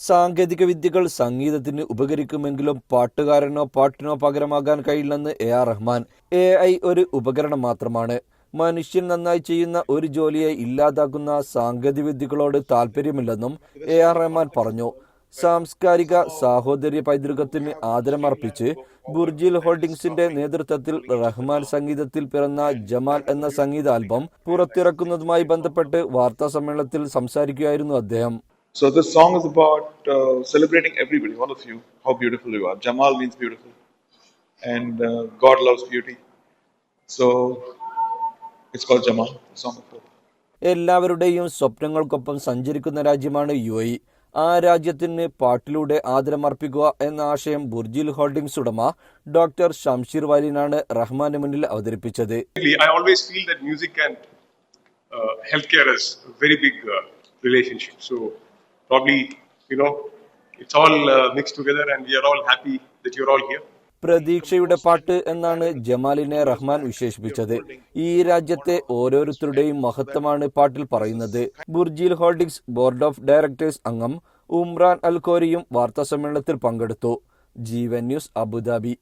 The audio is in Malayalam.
സാങ്കേതിക വിദ്യകൾ സംഗീതത്തിന് ഉപകരിക്കുമെങ്കിലും പാട്ടുകാരനോ പാട്ടിനോ പകരമാകാൻ കഴിയില്ലെന്ന് A R Rahman. A I ഒരു ഉപകരണം മാത്രമാണ്. മനുഷ്യൻ നന്നായി ചെയ്യുന്ന ഒരു ജോലിയെ ഇല്ലാതാക്കുന്ന സാങ്കേതിക വിദ്യകളോട് താല്പര്യമില്ലെന്നും എ ആർ റഹ്മാൻ പറഞ്ഞു. സാംസ്കാരിക സാഹോദര്യ പൈതൃകത്തിന് ആദരമർപ്പിച്ച് ബുർജിൽ ഹോൾഡിംഗ്സിന്റെ നേതൃത്വത്തിൽ റഹ്മാൻ സംഗീതത്തിൽ പിറന്ന ജമാൽ എന്ന സംഗീതാൽബം പുറത്തിറക്കുന്നതുമായി ബന്ധപ്പെട്ട് വാർത്താ സമ്മേളനത്തിൽ സംസാരിക്കുകയായിരുന്നു അദ്ദേഹം. So this song is about uh, celebrating everybody, all of you, how beautiful you are. Jamal means beautiful, and uh, God loves beauty. So it's called Jamal, the song of hope. എല്ലാവരുടെയും സ്വപ്നങ്ങൾക്കൊപ്പം സഞ്ചരിക്കുന്ന രാജ്യമാണ് യു എ ആ രാജ്യത്തിന് പാട്ടിലൂടെ ആദരമർപ്പിക്കുക എന്ന ആശയം ബുർജിൽ ഹോൾഡിംഗ്സ് ഉടമ ഡോക്ടർ ഷംഷീർ വാലിനാണ് റഹ്മാന് മുന്നിൽ അവതരിപ്പിച്ചത് Basically, I always feel that music and uh, healthcare is a very probably, you know, it's all uh, mixed together, and we are all happy that you're all here. പ്രതീക്ഷയുടെ പാട്ട് എന്നാണ് ജമാലിനെ റഹ്മാൻ വിശേഷിപ്പിച്ചത്. ഈ രാജ്യത്തെ ഓരോരുത്തരുടെയും മഹത്വമാണ് പാട്ടിൽ പറയുന്നത്. Burjeel holdings board of directors അംഗം ഉംറാൻ അൽ കോരിയും വാർത്താസമ്മേളനത്തിൽ പങ്കെടുത്തു. Jeevan news Abu Dhabi.